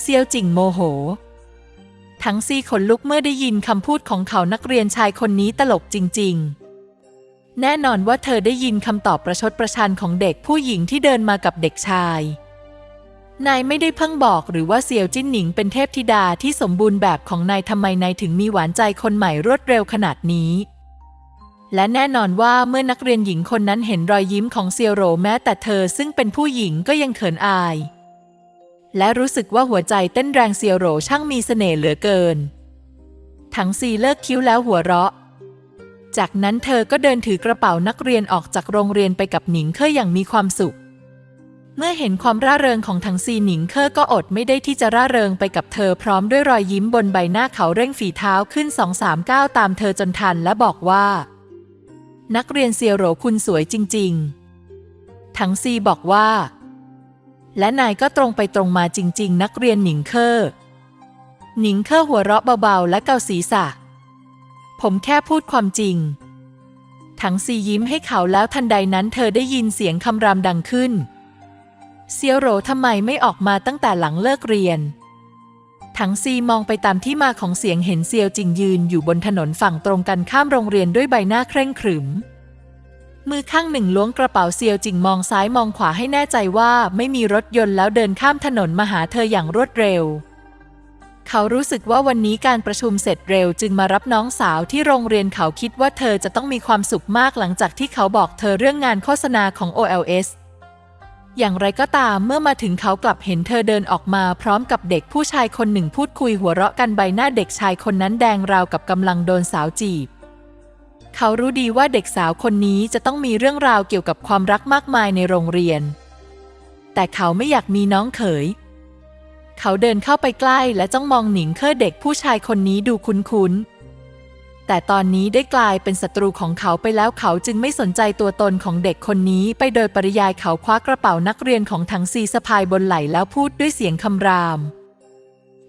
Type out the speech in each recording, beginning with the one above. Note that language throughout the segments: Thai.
เซียวจิงโมโห ทั้งซี่ขนลุกเมื่อได้ยินคำพูดของเขานักเรียนชายคนนี้ตลกจริง ๆ แน่นอนว่าเธอได้ยินคำตอบประชดประชันของเด็กผู้หญิงที่เดินมากับเด็กชาย นายไม่ได้เพิ่งบอกหรือว่าเซียวจิ้นหนิงเป็นเทพธิดาที่สมบูรณ์แบบของนายทำไมนายถึงมีหวานใจคนใหม่รวดเร็วขนาดนี้และแน่นอนว่าเมื่อนักเรียนหญิงคนนั้นเห็นรอยยิ้มของเซียวโรแม้แต่เธอซึ่งเป็นผู้หญิงก็ยังเขินอาย และรู้สึกว่าหัวใจเต้นแรงเซียวโรช่างมีเสน่ห์เหลือเกินถังซีเลิกคิ้วแล้วหัวเราะ จากนั้นเธอก็เดินถือกระเป๋านักเรียนออกจากโรงเรียนไปกับหนิงเคออย่างมีความสุข เมื่อเห็นความร่าเริงของถังซีหนิงเคอก็อดไม่ได้ที่จะร่าเริงไปกับเธอพร้อมด้วยรอยยิ้มบนใบหน้าเขาเร่งฝีเท้าขึ้นสองสามก้าวตามเธอจนทันและบอกว่า นักเรียนเซียโรคุณสวยจริงๆถังซีบอกว่า และนายก็ตรงไปตรงมาจริง ๆ นักเรียนหนิงเคอร์หนิงเคอร์หัวเราะเบาๆ และเกาศีรษะ ผมแค่พูดความจริง ถังซียิ้มให้เขาแล้วทันใดนั้นเธอได้ยินเสียงคำรามดังขึ้น เซียวโรทำไมไม่ออกมาตั้งแต่หลังเลิกเรียน ถังซีมองไปตามที่มาของเสียงเห็นเซียวจิงยืนอยู่บนถนนฝั่งตรงกันข้ามโรงเรียนด้วยใบหน้าเคร่งขรึม มือข้างหนึ่งล้วงกระเป๋าเซียวจิงมองซ้ายมองขวาให้แน่ใจว่าไม่มีรถยนต์แล้วเดินข้ามถนนมาหาเธออย่างรวดเร็ว เขารู้สึกว่าวันนี้การประชุมเสร็จเร็วจึงมารับน้องสาวที่โรงเรียนเขาคิดว่าเธอจะต้องมีความสุขมากหลังจากที่เขาบอกเธอเรื่องงานโฆษณาของ OLS อย่างไรก็ตามเมื่อมาถึงเขากลับเห็นเธอเดินออกมาพร้อมกับเด็กผู้ชายคนหนึ่งพูดคุยหัวเราะกันใบหน้าเด็กชายคนนั้นแดงราวกับกำลังโดนสาวจีบ เขารู้ดีว่าเด็กสาวคนนี้จะต้องมีเรื่องราวเกี่ยวกับความรักมากมายในโรงเรียน แต่เขาไม่อยากมีน้องเขย เขาเดินเข้าไปใกล้และจ้องมองหนิงเคอเด็กผู้ชายคนนี้ดูคุ้นๆ แต่ตอนนี้ได้กลายเป็นศัตรูของเขาไปแล้วเขาจึงไม่สนใจตัวตนของเด็กคนนี้ไปโดยปริยายเขาคว้ากระเป๋านักเรียนของถังซีสะพายบนไหล่แล้วพูดด้วยเสียงคำราม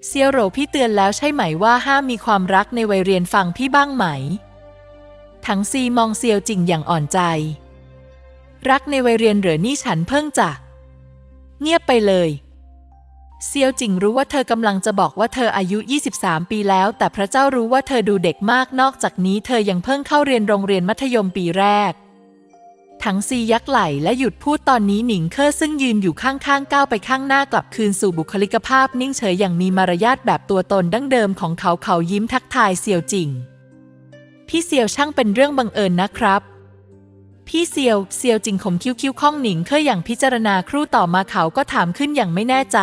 เซียวโหรพี่เตือนแล้วใช่ไหมว่าห้ามมีความรักในวัยเรียนฟังพี่บ้างไหม ถังซีมองเซียวจิงอย่างอ่อนใจ รักในวัยเรียนเหรือนี่ฉันเพิ่งจะ เงียบไปเลย เซียวจิงรู้ว่าเธอกำลังจะบอกว่าเธออายุ 23 ปีแล้ว แต่พระเจ้ารู้ว่าเธอดูเด็กมากนอกจากนี้ เธอยังเพิ่งเข้าเรียนโรงเรียนมัธยมปีแรกถังซียักไหลและหยุดพูดตอนนี้หนิงเคอร์ซึ่งยืนอยู่ข้างๆก้าวไปข้างหน้ากลับคืนสู่บุคลิกภาพนิ่งเฉยอย่างมีมารยาทแบบตัวตนดั้งเดิมของเขาเขายิ้มทักทายเซียวจิง พี่เซียวช่างเป็นเรื่องบังเอิญนะครับ พี่เซียวเซียวจิงขมคิ้วคิ้วข้องหนิงเคออย่างพิจารณาครู่ต่อมาเขาก็ถามขึ้นอย่างไม่แน่ใจ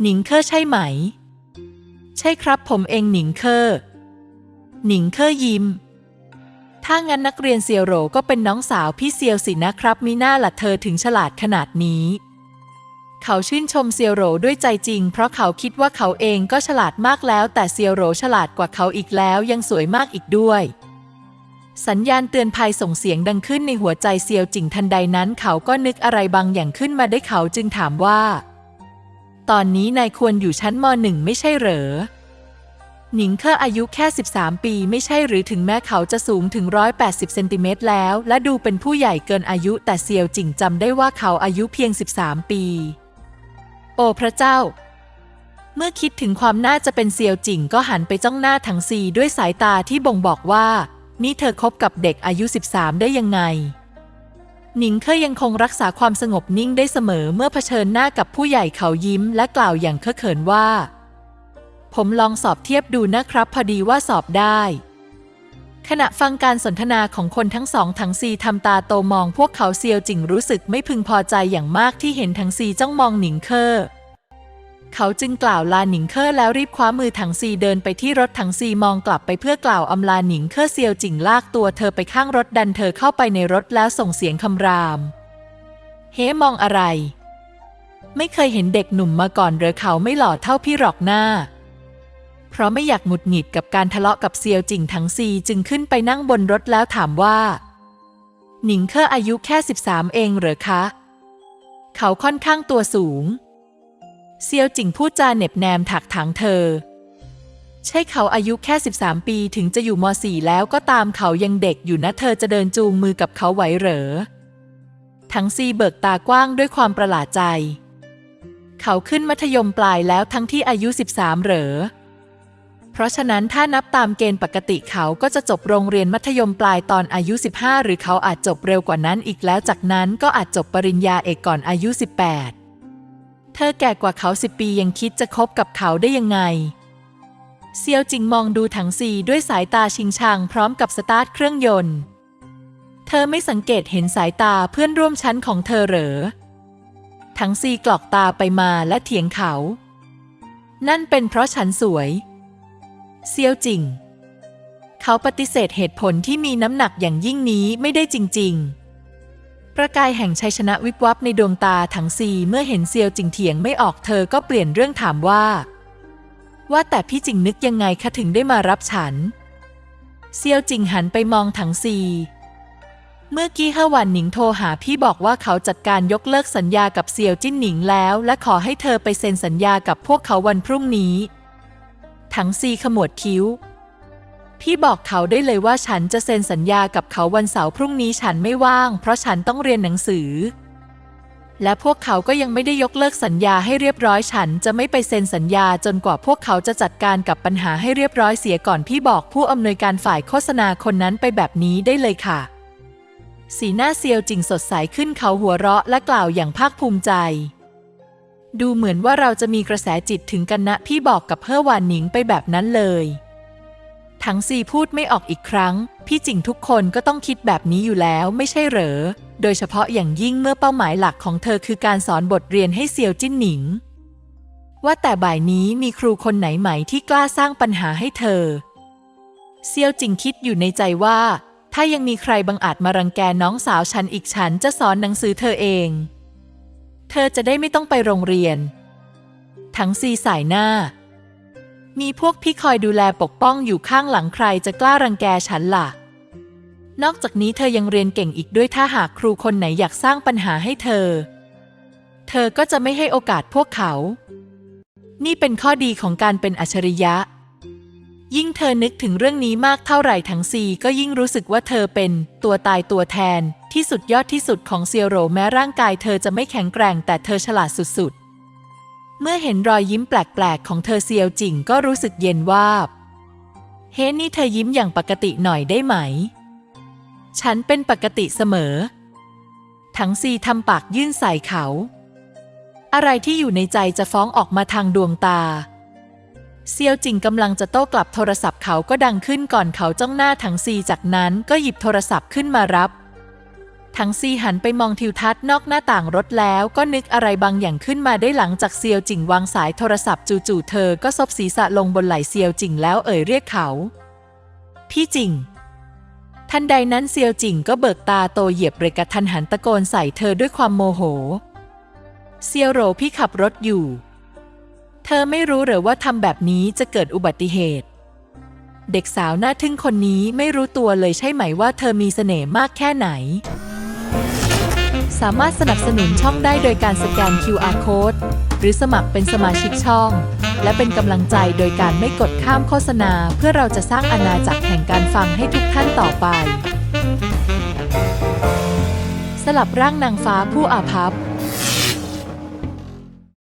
หนิงเคอใช่ไหม ใช่ครับผมเองหนิงเคอหนิงเคอยิ้มถ้างั้นนักเรียนเซียวโรก็เป็นน้องสาวพี่เซียวสินะครับ มีหน้าหละเธอถึงฉลาดขนาดนี้ เขาชื่นชมเซียวโหรด้วยใจจริง เพราะเขาคิดว่าเขาเองก็ฉลาดมากแล้ว แต่เซียวโหรฉลาดกว่าเขาอีกแล้วยังสวยมากอีกด้วย สัญญาณเตือนภัยส่งเสียงดังขึ้นในหัวใจเซียวจิงทันใดนั้น เขาก็นึกอะไรบางอย่างขึ้นมาได้เขาจึงถามว่า ตอนนี้นายควรอยู่ชั้นมหนึ่งไม่ใช่เหรอหนิงเคออายุแค่ 13 ปีไม่ใช่หรือถึงแม้เขาจะสูงถึง 180 เซนติเมตรแล้ว และดูเป็นผู้ใหญ่เกินอายุแต่เซียวจิงจำได้ว่าเขาอายุเพียง 13 ปี โอ้พระเจ้า เมื่อคิดถึงความน่าจะเป็นเซียวจิงก็หันไปจ้องหน้าถังซีด้วยสายตาที่บ่งบอกว่า นี่เธอคบกับเด็กอายุ 13 ได้ยังไง หนิงเคยยังคงรักษาความสงบนิ่งได้เสมอเมื่อเผชิญหน้ากับผู้ใหญ่เขายิ้มและกล่าวอย่างเคอะเขินว่า ผมลองสอบเทียบดูนะครับ พอดีว่าสอบได้ ขณะฟังการสนทนาของคนทั้งสองทั้งซีทำตาโตมองพวกเขาเซียวจิงรู้สึกไม่พึงพอใจอย่างมากที่เห็นทั้งซีจ้องมองหนิงเคอร์เขาจึงกล่าวลาหนิงเคอร์แล้วรีบคว้ามือถังซีเดินไปที่รถถังซีมองกลับไปเพื่อกล่าวอำลาหนิงเคอร์เซียวจิงลากตัวเธอไปข้างรถดันเธอเข้าไปในรถแล้วส่งเสียงคำราม เฮ้ มองอะไร ไม่เคยเห็นเด็กหนุ่มมาก่อนหรือเขาไม่หล่อเท่าพี่หรอกหน้า เพราะไม่อยากหงุดหงิดกับการทะเลาะกับเซียวจิงทั้งซีจึงขึ้นไปนั่งบนรถแล้วถามว่า หนิงเคออายุแค่ 13 เองเหรอคะ เขาค่อนข้างตัวสูง เซียวจิงพูดจาเหน็บแนมถักถางเธอ ใช่เขาอายุแค่ 13 ปีถึงจะอยู่ม .4 แล้วก็ตามเขายังเด็กอยู่นะเธอจะเดินจูงมือกับเขาไหวเหรอทั้งซีเบิกตากว้างด้วยความประหลาดใจ เขาขึ้นมัธยมปลายแล้วทั้งที่อายุ 13 เหรอ เพราะฉะนั้นถ้านับตามเกณฑ์ปกติเขาก็จะจบโรงเรียนมัธยมปลายตอนอายุ 15 หรือเขาอาจจบเร็วกว่านั้นอีกแล้วจากนั้นก็อาจจบปริญญาเอกก่อนอายุ 18 เธอแก่กว่าเขา 10 ปียังคิดจะคบกับเขาได้ยังไง เซียวจิงมองดูถังซีด้วยสายตาชิงชังพร้อมกับสตาร์ทเครื่องยนต์ เธอไม่สังเกตเห็นสายตาเพื่อนร่วมชั้นของเธอเหรอ ถังซีกรอกตาไปมาและเถียงเขา นั่นเป็นเพราะฉันสวย เซียวจิง เขาปฏิเสธเหตุผลที่มีน้ำหนักอย่างยิ่งนี้ไม่ได้จริง ๆ ประกายแห่งชัยชนะวิบวับในดวงตาถังซีเมื่อเห็นเซียวจิงเถียงไม่ออกเธอก็เปลี่ยนเรื่องถามว่า ว่าแต่พี่จิงนึกยังไงคะถึงได้มารับฉัน เซียวจิงหันไปมองถังซีเมื่อกี้เฮอหวันหนิงโทรหาพี่บอกว่าเขาจัดการยกเลิกสัญญากับเซียวจิ้นหนิงแล้ว และขอให้เธอไปเซ็นสัญญากับพวกเขาวันพรุ่งนี้ ถังซีขมวดคิ้ว พี่บอกเขาได้เลยว่าฉันจะเซ็นสัญญากับเขาวันเสาร์พรุ่งนี้ฉันไม่ว่าง เพราะฉันต้องเรียนหนังสือ และพวกเขาก็ยังไม่ได้ยกเลิกสัญญาให้เรียบร้อยฉันจะไม่ไปเซ็นสัญญาจนกว่าพวกเขาจะจัดการกับปัญหาให้เรียบร้อยเสียก่อนพี่บอกผู้อำนวยการฝ่ายโฆษณาคนนั้นไปแบบนี้ได้เลยค่ะ สีหน้าเซียวจิงสดใสขึ้นเขาหัวเราะและกล่าวอย่างภาคภูมิใจ ดูเหมือนว่าเราจะมีกระแสจิตถึงกันนะพี่บอกกับเฮ่อหวานหนิงไปแบบนั้นเลย ทั้งซีพูดไม่ออกอีกครั้ง พี่จิงทุกคนก็ต้องคิดแบบนี้อยู่แล้วไม่ใช่เหรอ โดยเฉพาะอย่างยิ่งเมื่อเป้าหมายหลักของเธอคือการสอนบทเรียนให้เซียวจิ้นหนิง ว่าแต่บ่ายนี้มีครูคนไหนไหมที่กล้าสร้างปัญหาให้เธอ เซียวจิงคิดอยู่ในใจว่า ถ้ายังมีใครบังอาจมารังแกน้องสาวฉันอีกฉันจะสอนหนังสือเธอเอง เธอจะได้ไม่ต้องไปโรงเรียน ทั้งซีสายหน้า มีพวกพี่คอยดูแลปกป้องอยู่ข้างหลังใครจะกล้ารังแกฉันล่ะ นอกจากนี้เธอยังเรียนเก่งอีกด้วยถ้าหากครูคนไหนอยากสร้างปัญหาให้เธอ เธอก็จะไม่ให้โอกาสพวกเขา นี่เป็นข้อดีของการเป็นอัจฉริยะ ยิ่งเธอนึกถึงเรื่องนี้มากเท่าไหร่ทั้งซีก็ยิ่งรู้สึกว่าเธอเป็นตัวตายตัวแทน ที่สุดยอดที่สุดของเซียโรแม้ร่างกายเธอจะไม่แข็งแกร่งแต่เธอฉลาดสุดๆ เมื่อเห็นรอยยิ้มแปลกๆ ของเธอเซียวจิงก็รู้สึกเย็นวาบ เฮ้นี่เธอยิ้มอย่างปกติหน่อยได้ไหม ฉันเป็นปกติเสมอ ทั้งซีทำปากยื่นใส่เขา อะไรที่อยู่ในใจจะฟ้องออกมาทางดวงตา เซียวจิงกำลังจะโต้กลับโทรศัพท์เขาก็ดังขึ้นก่อนเขาจ้องหน้าถังซีจากนั้นก็หยิบโทรศัพท์ขึ้นมารับ ถังซีหันไปมองทิวทัศน์นอกหน้าต่างรถแล้วก็นึกอะไรบางอย่างขึ้นมาได้หลังจากเซียวจิงวางสายโทรศัพท์จู่ๆเธอก็ซบศีรษะลงบนไหล่เซียวจิงแล้วเอ่ยเรียกเขา พี่จิงทันใดนั้นเซียวจิงก็เบิกตาโตเหยียบเบรกกระทันหันตะโกนใส่เธอด้วยความโมโห เซียวโรพี่ขับรถอยู่ เธอไม่รู้หรือว่าทำแบบนี้จะเกิดอุบัติเหตุ เด็กสาวหน้าทึ่งคนนี้ไม่รู้ตัวเลยใช่ไหมว่าเธอมีเสน่ห์มากแค่ไหน สามารถสนับสนุนช่องได้โดยการสแกน QR Code หรือสมัครเป็นสมาชิกช่อง และเป็นกำลังใจโดยการไม่กดข้ามโฆษณา เพื่อเราจะสร้างอาณาจักรแห่งการฟังให้ทุกท่านต่อไป สลับร่างนางฟ้าผู้อาภัพ